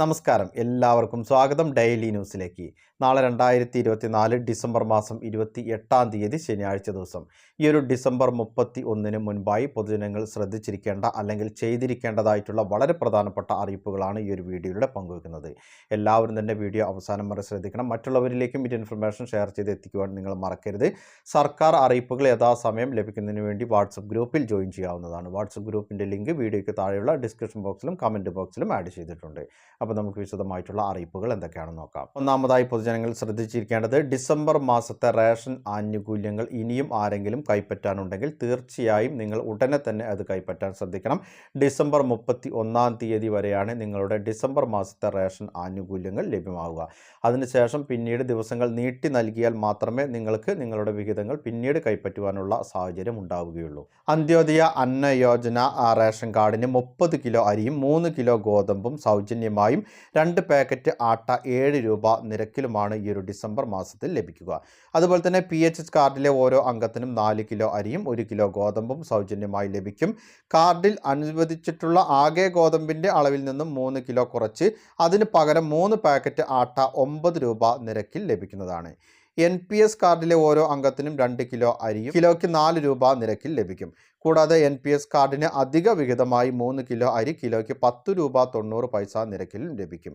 നമസ്കാരം. എല്ലാവർക്കും സ്വാഗതം ഡെയിലി ന്യൂസിലേക്ക്. നാളെ രണ്ടായിരത്തി ഇരുപത്തി നാല് ഡിസംബർ മാസം ഇരുപത്തി എട്ടാം തീയതി ശനിയാഴ്ച ദിവസം. ഈ ഒരു ഡിസംബർ മുപ്പത്തി ഒന്നിന് മുൻപായി പൊതുജനങ്ങൾ ശ്രദ്ധിച്ചിരിക്കേണ്ട അല്ലെങ്കിൽ ചെയ്തിരിക്കേണ്ടതായിട്ടുള്ള വളരെ പ്രധാനപ്പെട്ട അറിയിപ്പുകളാണ് ഈ ഒരു വീഡിയോയിലൂടെ പങ്കുവെക്കുന്നത്. എല്ലാവരും തന്നെ വീഡിയോ അവസാനം വരെ ശ്രദ്ധിക്കണം. മറ്റുള്ളവരിലേക്കും ഈ ഇൻഫർമേഷൻ ഷെയർ ചെയ്ത് എത്തിക്കുവാൻ നിങ്ങൾ മറക്കരുത്. സർക്കാർ അറിയിപ്പുകൾ യഥാസമയം ലഭിക്കുന്നതിന് വേണ്ടി വാട്സപ്പ് ഗ്രൂപ്പിൽ ജോയിൻ ചെയ്യാവുന്നതാണ്. വാട്സപ്പ് ഗ്രൂപ്പിന്റെ ലിങ്ക് വീഡിയോയ്ക്ക് താഴെയുള്ള ഡിസ്ക്രിപ്ഷൻ ബോക്സിലും കമന്റ് ബോക്സിലും ആഡ് ചെയ്തിട്ടുണ്ട്. അപ്പോൾ നമുക്ക് വിശദമായിട്ടുള്ള അറിയിപ്പുകൾ എന്തൊക്കെയാണെന്ന് നോക്കാം. ഒന്നാമതായി പൊതുജനങ്ങൾ ശ്രദ്ധിച്ചിരിക്കേണ്ടത് ഡിസംബർ മാസത്തെ റേഷൻ ആനുകൂല്യങ്ങൾ ഇനിയും ആരെങ്കിലും കൈപ്പറ്റാനുണ്ടെങ്കിൽ തീർച്ചയായും നിങ്ങൾ ഉടനെ തന്നെ അത് കൈപ്പറ്റാൻ ശ്രദ്ധിക്കണം. ഡിസംബർ മുപ്പത്തി ഒന്നാം തീയതി വരെയാണ് നിങ്ങളുടെ ഡിസംബർ മാസത്തെ റേഷൻ ആനുകൂല്യങ്ങൾ ലഭ്യമാവുക. അതിനുശേഷം പിന്നീട് ദിവസങ്ങൾ നീട്ടി നൽകിയാൽ മാത്രമേ നിങ്ങൾക്ക് നിങ്ങളുടെ വിഹിതങ്ങൾ പിന്നീട് കൈപ്പറ്റുവാനുള്ള സാഹചര്യം ഉണ്ടാവുകയുള്ളൂ. അന്ത്യോദയ അന്ന യോജന റേഷൻ കാർഡിന് മുപ്പത് കിലോ അരിയും മൂന്ന് കിലോ ഗോതമ്പും സൗജന്യമായും രണ്ട് പാക്കറ്റ് ആട്ട ഏഴ് രൂപ നിരക്കിലുമാണ് ഈ ഒരു ഡിസംബർ മാസത്തിൽ ലഭിക്കുക. അതുപോലെ തന്നെ പി എച്ച് എസ് കാർഡിലെ ഓരോ അംഗത്തിനും നാല് കിലോ അരിയും ഒരു കിലോ ഗോതമ്പും സൗജന്യമായി ലഭിക്കും. കാർഡിൽ അനുവദിച്ചിട്ടുള്ള ആകെ ഗോതമ്പിന്റെ അളവിൽ നിന്നും മൂന്ന് കിലോ കുറച്ച് അതിന് പകരം മൂന്ന് പാക്കറ്റ് ആട്ട ഒമ്പത് രൂപ നിരക്കിൽ ലഭിക്കുന്നതാണ്. എൻ പി എസ് കാർഡിലെ ഓരോ അംഗത്തിനും രണ്ട് കിലോ അരിയും കിലോയ്ക്ക് നാല് രൂപ നിരക്കിൽ ലഭിക്കും. കൂടാതെ എൻ പി എസ് കാർഡിന് അധിക വിഹിതമായി മൂന്ന് കിലോ അരി കിലോയ്ക്ക് പത്ത് രൂപ തൊണ്ണൂറ് പൈസ നിരക്കിൽ ലഭിക്കും.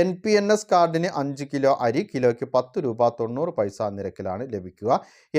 എൻ പി എൻ എസ് കാർഡിന് അഞ്ച് കിലോ അരി കിലോയ്ക്ക് പത്ത് രൂപ തൊണ്ണൂറ് പൈസ നിരക്കിലാണ് ലഭിക്കുക.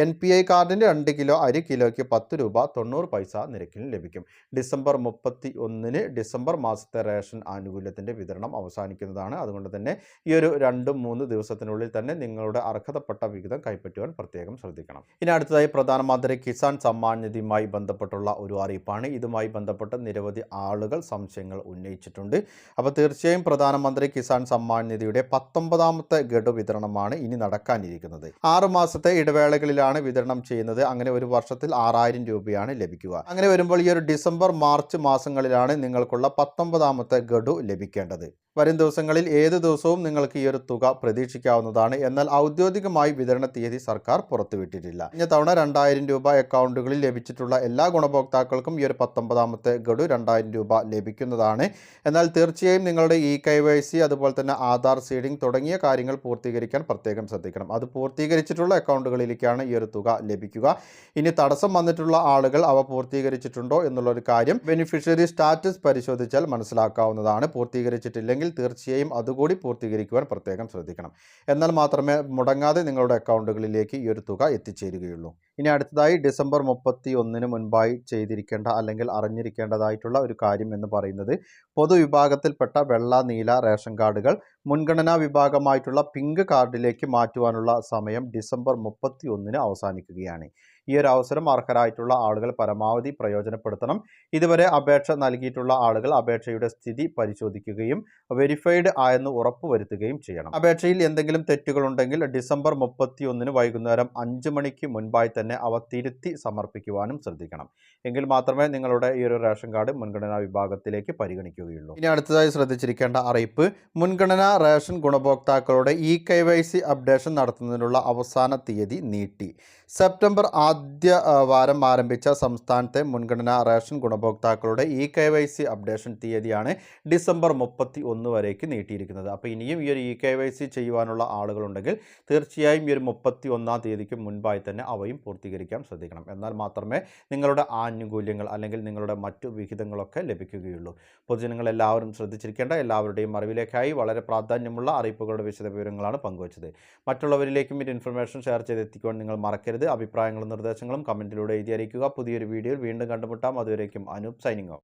എൻ പി ഐ കാർഡിന് രണ്ട് കിലോ അരി കിലോയ്ക്ക് പത്ത് രൂപ തൊണ്ണൂറ് പൈസ നിരക്കിലും ലഭിക്കും. ഡിസംബർ മുപ്പത്തി ഒന്നിന് ഡിസംബർ മാസത്തെ റേഷൻ ആനുകൂല്യത്തിന്റെ വിതരണം അവസാനിക്കുന്നതാണ്. അതുകൊണ്ട് തന്നെ ഈ ഒരു രണ്ടും മൂന്ന് ദിവസത്തിനുള്ളിൽ തന്നെ നിങ്ങളുടെ അർഹതപ്പെട്ട വിഹിതം കൈപ്പറ്റുവാൻ പ്രത്യേകം ശ്രദ്ധിക്കണം. ഇനി അടുത്തതായി പ്രധാനമന്ത്രി കിസാൻ സമ്മാൻ നിധിയുമായി ബന്ധപ്പെട്ടുള്ള ഒരു അറിയിപ്പാണ്. ഇതുമായി ബന്ധപ്പെട്ട് നിരവധി ആളുകൾ സംശയങ്ങൾ ഉന്നയിച്ചിട്ടുണ്ട്. അപ്പോൾ തീർച്ചയായും പ്രധാനമന്ത്രി കിസാൻ സമ്മാൻ നിധിയുടെ പത്തൊമ്പതാമത്തെ ഗഡു വിതരണമാണ് ഇനി നടക്കാനിരിക്കുന്നത്. ആറ് മാസത്തെ ഇടവേളകളിലാണ് വിതരണം ചെയ്യുന്നത്. അങ്ങനെ ഒരു വർഷത്തിൽ ആറായിരം രൂപയാണ് ലഭിക്കുക. അങ്ങനെ വരുമ്പോൾ ഈ ഒരു ഡിസംബർ മാർച്ച് മാസങ്ങളിലാണ് നിങ്ങൾക്കുള്ള പത്തൊമ്പതാമത്തെ ഗഡു ലഭിക്കേണ്ടത്. വരും ദിവസങ്ങളിൽ ഏത് ദിവസവും നിങ്ങൾക്ക് ഈ ഒരു തുക പ്രതീക്ഷിക്കാവുന്നതാണ്. എന്നാൽ ഔദ്യോഗികമായി വിതരണ തീയതി സർക്കാർ പുറത്തുവിട്ടിട്ടില്ല. കഴിഞ്ഞ തവണ രണ്ടായിരം രൂപ അക്കൗണ്ടുകളിൽ ലഭിച്ചിട്ടുള്ള എല്ലാ ഗുണഭോക്താക്കൾക്കും ഈ ഒരു പത്തൊമ്പതാമത്തെ ഗഡു രണ്ടായിരം രൂപ ലഭിക്കുന്നതാണ്. എന്നാൽ തീർച്ചയായും നിങ്ങളുടെ ഇ കെ വൈ സി അതുപോലെ തന്നെ ആധാർ സീഡിംഗ് തുടങ്ങിയ കാര്യങ്ങൾ പൂർത്തീകരിക്കാൻ പ്രത്യേകം ശ്രദ്ധിക്കണം. അത് പൂർത്തീകരിച്ചിട്ടുള്ള അക്കൗണ്ടുകളിലേക്കാണ് ഈ ഒരു തുക ലഭിക്കുക. ഇനി തടസ്സം വന്നിട്ടുള്ള ആളുകൾ അവ പൂർത്തീകരിച്ചിട്ടുണ്ടോ എന്നുള്ളൊരു കാര്യം ബെനിഫിഷ്യറി സ്റ്റാറ്റസ് പരിശോധിച്ചാൽ മനസ്സിലാക്കാവുന്നതാണ്. പൂർത്തീകരിച്ചിട്ടില്ലെങ്കിൽ തീർച്ചയായും അതുകൂടി പൂർത്തീകരിക്കുവാൻ പ്രത്യേകം ശ്രദ്ധിക്കണം. എന്നാൽ മാത്രമേ മുടങ്ങാതെ നിങ്ങളുടെ അക്കൗണ്ടുകളിലേക്ക് ഈ ഒരു തുക എത്തിച്ചേരുകയുള്ളൂ. ഇനി അടുത്തതായി ഡിസംബർ മുപ്പത്തി ഒന്നിന് മുൻപായി ചെയ്തിരിക്കേണ്ട അല്ലെങ്കിൽ അറിഞ്ഞിരിക്കേണ്ടതായിട്ടുള്ള ഒരു കാര്യം എന്ന് പറയുന്നത് പൊതുവിഭാഗത്തിൽപ്പെട്ട വെള്ള നീല റേഷൻ കാർഡുകൾ മുൻഗണനാ വിഭാഗമായിട്ടുള്ള പിങ്ക് കാർഡിലേക്ക് മാറ്റുവാനുള്ള സമയം ഡിസംബർ മുപ്പത്തി ഒന്നിന് അവസാനിക്കുകയാണ്. ഈ ഒരു അവസരം അർഹരായിട്ടുള്ള ആളുകൾ പരമാവധി പ്രയോജനപ്പെടുത്തണം. ഇതുവരെ അപേക്ഷ നൽകിയിട്ടുള്ള ആളുകൾ അപേക്ഷയുടെ സ്ഥിതി പരിശോധിക്കുകയും വെരിഫൈഡ് ആയെന്ന് ഉറപ്പുവരുത്തുകയും ചെയ്യണം. അപേക്ഷയിൽ എന്തെങ്കിലും തെറ്റുകളുണ്ടെങ്കിൽ ഡിസംബർ മുപ്പത്തി ഒന്നിന് വൈകുന്നേരം അഞ്ച് മണിക്ക് മുൻപായി തന്നെ അവ തിരുത്തി സമർപ്പിക്കുവാനും ശ്രദ്ധിക്കണം. എങ്കിൽ മാത്രമേ നിങ്ങളുടെ ഈ ഒരു റേഷൻ കാർഡ് മുൻഗണനാ വിഭാഗത്തിലേക്ക് പരിഗണിക്കുകയുള്ളൂ. ഇനി അടുത്തതായി ശ്രദ്ധിച്ചിരിക്കേണ്ട അറിയിപ്പ്. മുൻഗണനാ റേഷൻ ഗുണഭോക്താക്കളുടെ E K Y C updation നടത്തുന്നതിനുള്ള അവസാന തീയതി നീട്ടി. സെപ്റ്റംബർ ആദ്യ ആ, വാരം ആരംഭിച്ച സംസ്ഥാനത്തെ മുൻഗണനാ റേഷൻ ഗുണഭോക്താക്കളുടെ E K Y C updation തീയതിയാണ് ഡിസംബർ മുപ്പത്തി ഒന്ന് വരേക്ക് നീട്ടിയിരിക്കുന്നത്. അപ്പോൾ ഇനിയും ഈ ഒരു ഇ കെ വൈ സി ചെയ്യുവാനുള്ള ആളുകളുണ്ടെങ്കിൽ തീർച്ചയായും ഈ ഒരു മുപ്പത്തി ഒന്നാം തീയതിക്ക് മുൻപായി തന്നെ അവയും പൂർത്തീകരിക്കാൻ ശ്രദ്ധിക്കണം. എന്നാൽ മാത്രമേ നിങ്ങളുടെ ആനുകൂല്യങ്ങൾ അല്ലെങ്കിൽ നിങ്ങളുടെ മറ്റു വിഹിതങ്ങളൊക്കെ ലഭിക്കുകയുള്ളൂ. പൊതുജനങ്ങൾ എല്ലാവരും ശ്രദ്ധിച്ചിരിക്കേണ്ട എല്ലാവരുടെയും അറിവിലേക്കായി വളരെ പ്രാധാന്യമുള്ള അറിയിപ്പുകളുടെ വിശദ വിവരങ്ങളാണ് പങ്കുവച്ചത്. മറ്റുള്ളവരിലേക്കും ഇൻഫർമേഷൻ ഷെയർ ചെയ്തെത്തിക്കുവാൻ നിങ്ങൾ മറക്കരുത്. അഭിപ്രായങ്ങളും നിർദ്ദേശങ്ങളും കമന്റിലൂടെ എഴുതി പുതിയൊരു വീഡിയോയിൽ വീണ്ടും കണ്ടുമുട്ടാം. അതുവരേക്കും അനൂപ് സൈനിങ് ഓഫ്.